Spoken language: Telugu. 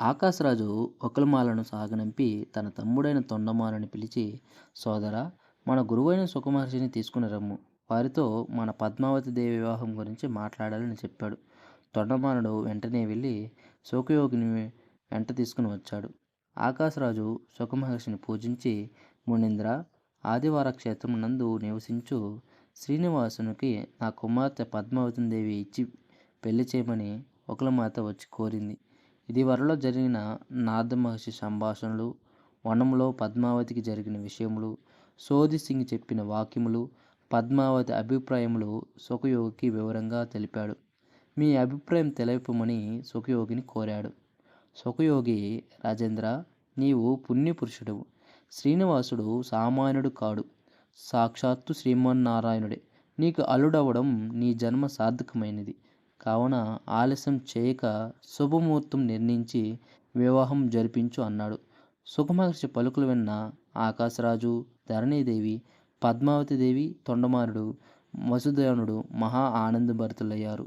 ఆకాశరాజు ఒకలమాలను సాగనంపి తన తమ్ముడైన తొండమాలను పిలిచి సోదరా మన గురువైన సుఖమహర్షిని తీసుకుని రమ్ము. వారితో మన పద్మావతి దేవి వివాహం గురించి మాట్లాడాలని చెప్పాడు. తొండమానుడు వెంటనే వెళ్ళి శోకయోగిని వెంట తీసుకుని వచ్చాడు. ఆకాశరాజు సుఖమహర్షిని పూజించి మునీంద్ర ఆదివార క్షేత్రం నందు నివసించు. శ్రీనివాసునికి నా కుమార్తె పద్మావతి దేవి ఇచ్చి పెళ్ళి చేయమని ఒకలమాత వచ్చి కోరింది. ఇది వరలో జరిగిన నారద మహర్షి సంభాషణలు వనంలో పద్మావతికి జరిగిన విషయములు సోది సింగ్ చెప్పిన వాక్యములు పద్మావతి అభిప్రాయములు సుఖయోగికి వివరంగా తెలిపాడు. మీ అభిప్రాయం తెలియపమని సుఖయోగిని కోరాడు. సుఖయోగి రాజేంద్ర నీవు పుణ్యపురుషుడు. శ్రీనివాసుడు సామాన్యుడు కాడు. సాక్షాత్తు శ్రీమన్నారాయణుడే. నీకు అల్లుడవడం నీ జన్మ సార్థకమైనది. కావున ఆలస్యం చేయక శుభముహూర్తం నిర్ణయించి వివాహం జరిపించు అన్నాడు. సుఖమహర్షి పలుకులు విన్న ఆకాశరాజు ధరణీదేవి పద్మావతి దేవి తొండమారుడు వసుదేవనుడు మహా ఆనందభరితులయ్యారు.